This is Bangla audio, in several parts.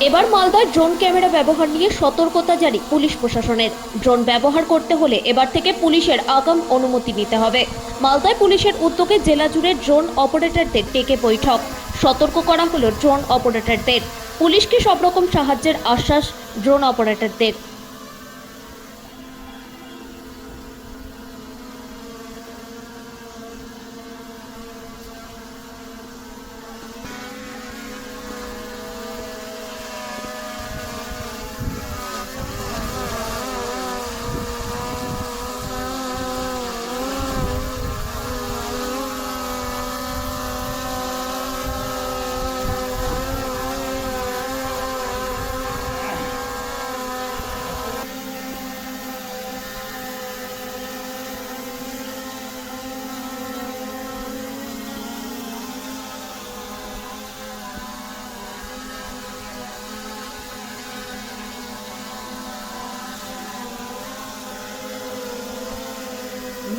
এবার মালদায় ড্রোন ক্যামেরা ব্যবহার নিয়ে সতর্কতা জারি পুলিশ প্রশাসনের। ড্রোন ব্যবহার করতে হলে এবার থেকে পুলিশের আগাম অনুমতি নিতে হবে। মালদায় পুলিশের উদ্যোগে জেলা জুড়ে ড্রোন অপারেটরদের টেকে বৈঠক। সতর্ক করা হলো ড্রোন অপারেটরদের। পুলিশকে সব রকম সাহায্যের আশ্বাস ড্রোন অপারেটরদের।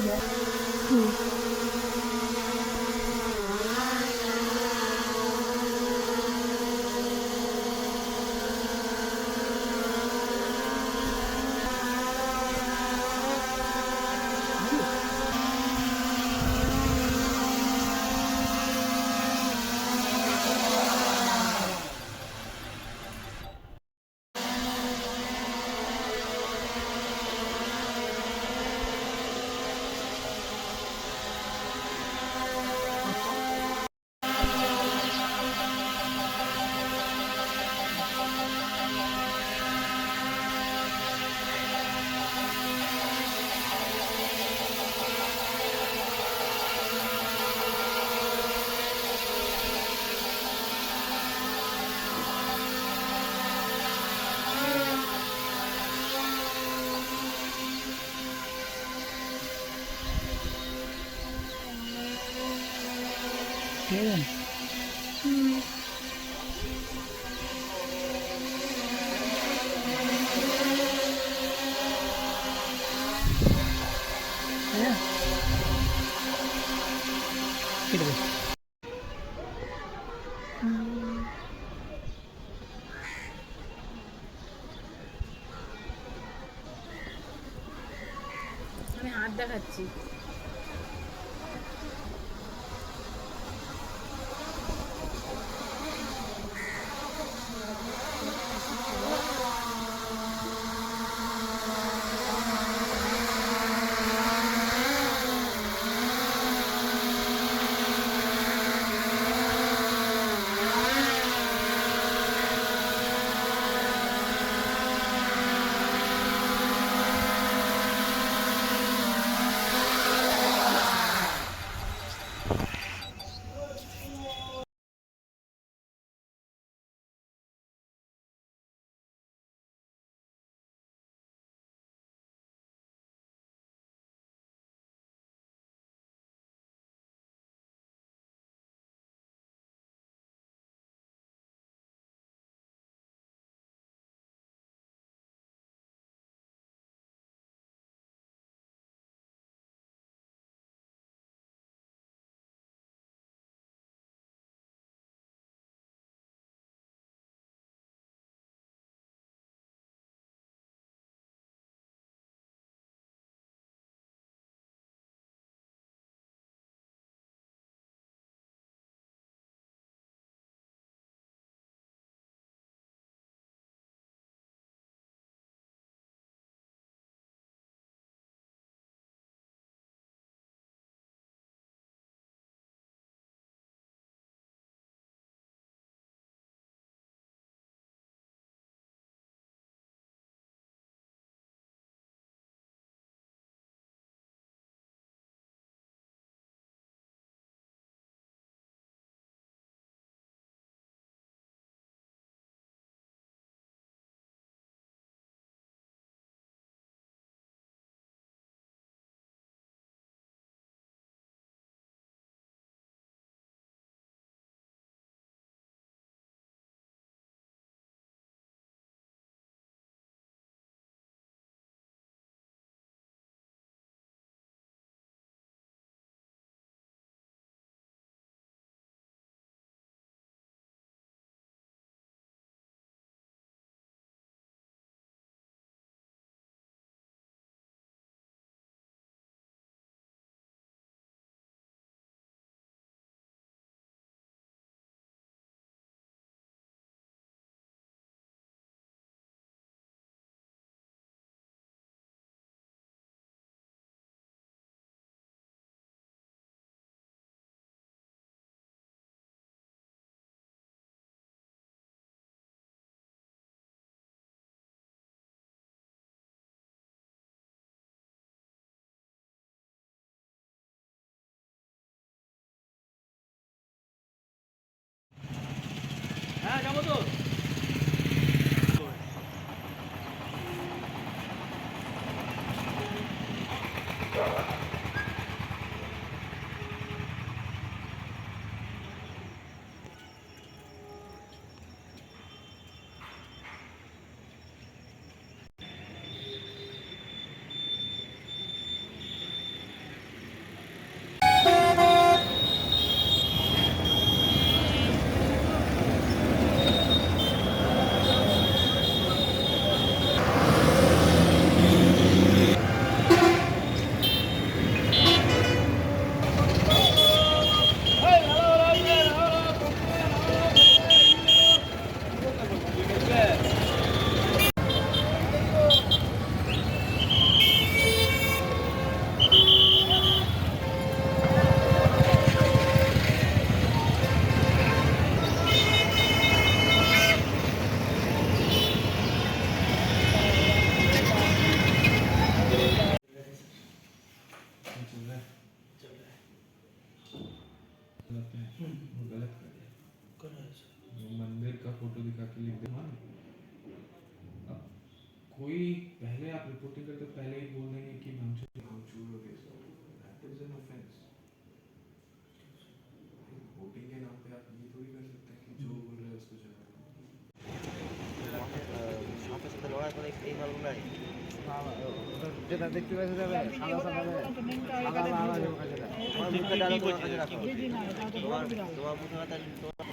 人， আমি হাত দেখাচ্ছি ಆಗೋದು যেটা দেখতে পাচ্ছি যাবে সাদা সাদা আলাদা আলাদা কাছে রাখো তোমার তোমার মুখে কথা তোমার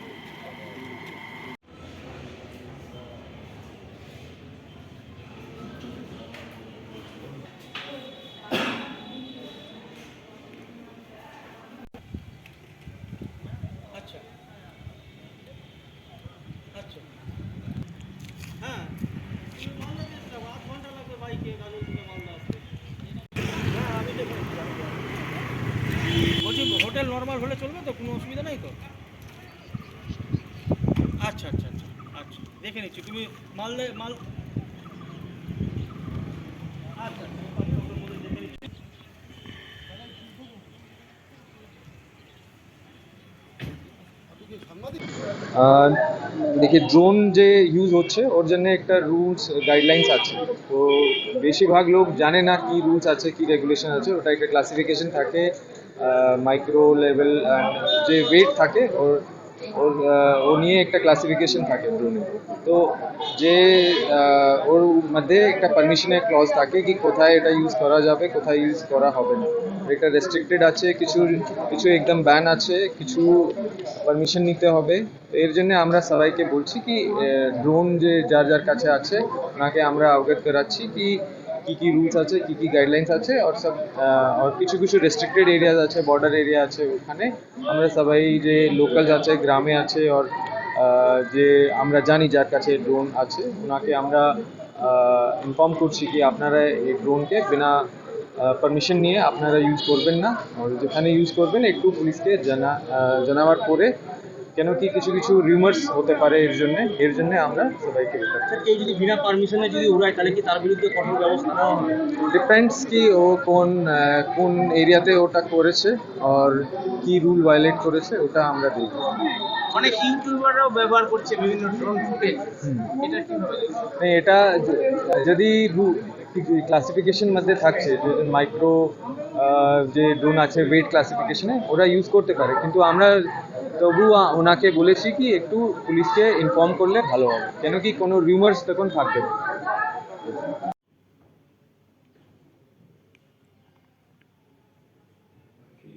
আচ্ছা আচ্ছা হ্যাঁ মালদা যেতে যাব আধ ঘণ্টা লাগবে বাইকে গাজল থেকে মালদা আসতে হ্যাঁ আমি দেখে নিচ্ছি, আমি দেখে নিচ্ছি। বলছি নর্মাল হলে চলবে তো? কোনো অসুবিধা নেই তো? আচ্ছা আচ্ছা আচ্ছা আচ্ছা। দেখে নিচ্ছি। তুমি মালদে মাল আচ্ছা আচ্ছা, দেখি ড্রোন যে ইউজ হচ্ছে ওর জন্য একটা রুলস গাইডলাইন্স আছে। তো বেশিরভাগ লোক জানে না কি রুলস আছে কি রেগুলেশন আছে। ওটা একটা ক্লাসিফিকেশন থাকে। মাইক্রো লেভেল যে ওয়েট থাকে, ওর ওর ও নিয়ে একটা ক্লাসিফিকেশন থাকে ড্রোনে তো যে ওর মধ্যে একটা পারমিশনের ক্লজ থাকে কি কোথায় এটা ইউজ করা যাবে, কোথায় ইউজ করা হবে না। এটা রেস্ট্রিক্টেড আছে, কিছু কিছু একদম ব্যান আছে, কিছু পারমিশন নিতে হবে। এর জন্য আমরা সবাইকে বলছি কি ড্রোন যে যার যার কাছে আছে, ওনাকে আমরা অবগত করাচ্ছি কি কি কি রুলস আছে, কি কি গাইডলাইন্স আছে আর সব আর কিছু কিছু রেস্ট্রিক্টেড এরিয়াজ আছে বর্ডার এরিয়া আছে ওখানে। আমরা সবাই যে লোকালস আছে গ্রামে আছে আর যে আমরা জানি যার কাছে ড্রোন আছে, ওনাকে আমরা ইনফর্ম করছি কি আপনারা এই ড্রোনকে বিনা পারমিশন নিয়ে আপনারা ইউজ করবেন না। যেখানে ইউজ করবেন, একটু পুলিশকে জানা জানাবার পরে কেন কি কিছু কিছু রিউমার্স হতে পারে এর জন্য এর জন্য আমরা সবাইকে কেউ যদি বিনা পারমিশনে যদি উড়ায় তাহলে কি তার বিরুদ্ধে কঠোর ব্যবস্থা নেওয়া হবে? ডিপেন্ডস কি ও কোন কোন এরিয়াতে ওটা করেছে আর কি রুল ভায়োলেট করেছে ওটা আমরা দেখব। অনেক ইউটিউবাররাও ব্যবহার করছে বিভিন্ন ড্রোন ফুটেজ এটা কীভাবে মানে এটা যদি ক্লাসিফিকেশন মধ্যে থাকছে যে মাইক্রো যে ড্রোন আছে ওয়েট ক্লাসিফিকেশনে ওরা ইউজ করতে পারে। কিন্তু আমরা তবু আ- ওনাকে বলেছি কি একটু পুলিশকে ইনফর্ম করলে ভালো হবে কেন কি কোনো রিউমার্স তখন থাকবে না। कि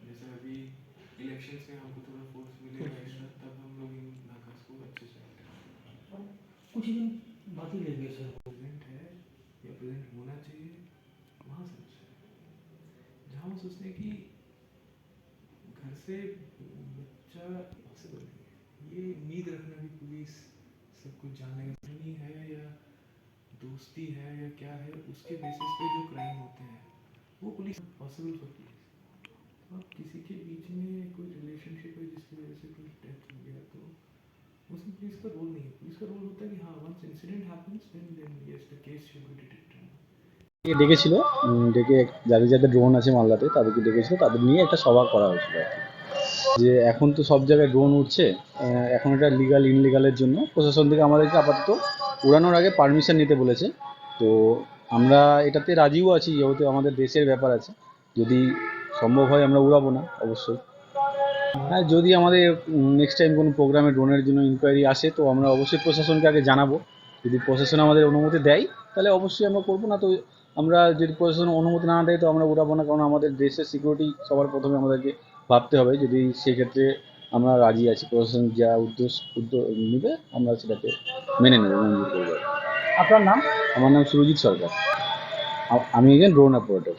जैसे अभी इलेक्शंस में हमको थोड़ा फोर्स मिलेगा एक्स्ट्रा तब हम लोग इन नाकास को अच्छे से कुछ दिन बाकी ले गए सर प्रेजेंट है या प्रेजेंट होना चाहिए वहाँ समझते हैं जहाँ वो सोचते हैं कि घर से बच्चा पॉसिबल नहीं है ये उम्मीद रखना भी पुलिस सब कुछ जानेगा नहीं है या दोस्ती है या क्या है उसके बेसिस पे जो क्राइम होते हैं वो पुलिस पॉसिबल फॉर पुलिस तो अब किसी के बीच में कोई रिलेशनशिप है जिसकी वजह से कोई डेथ हो गया तो उसमें पुलिस का रोल नहीं है पुलिस का रोल होता है कि हाँ once incident happens then then yes the case should be detected কে ডেকেছিল উম, ডেকে যাদের যাদের ড্রোন আছে মালদাতে তাদেরকে ডেকেছিল তাদের নিয়ে একটা সভা করা হয়েছিল আর কি যে এখন তো সব জায়গায় ড্রোন উঠছে এখন এটা লিগাল ইনলিগালের জন্য। প্রশাসন থেকে আমাদেরকে আপাতত উড়ানোর আগে পারমিশন নিতে বলেছে। তো আমরা এটাতে রাজিও আছি, যেহেতু আমাদের দেশের ব্যাপার আছে। যদি সম্ভব হয় আমরা উড়াবো না, অবশ্যই। হ্যাঁ যদি আমাদের নেক্সট টাইম কোনো প্রোগ্রামে ড্রোনের জন্য ইনকোয়ারি আসে, তো আমরা অবশ্যই প্রশাসনকে আগে জানাব। যদি প্রশাসন আমাদের অনুমতি দেয়, তাহলে অবশ্যই আমরা করব। না তো আমরা যদি প্রশাসন অনুমতি না দেয়, তো আমরা উড়াবো না, কারণ আমাদের দেশের সিকিউরিটি সবার প্রথমে আমাদেরকে ভাবতে হবে যদি সেক্ষেত্রে আমরা রাজি আছি প্রশাসন যা উদ্যোগ উদ্যোগ নেবে আমরা সেটাকে মেনে নেব মঞ্জুর করব আপনার নাম? আমার নাম সুরজিৎ সরকার। আমি একজন ড্রোন অপারেটর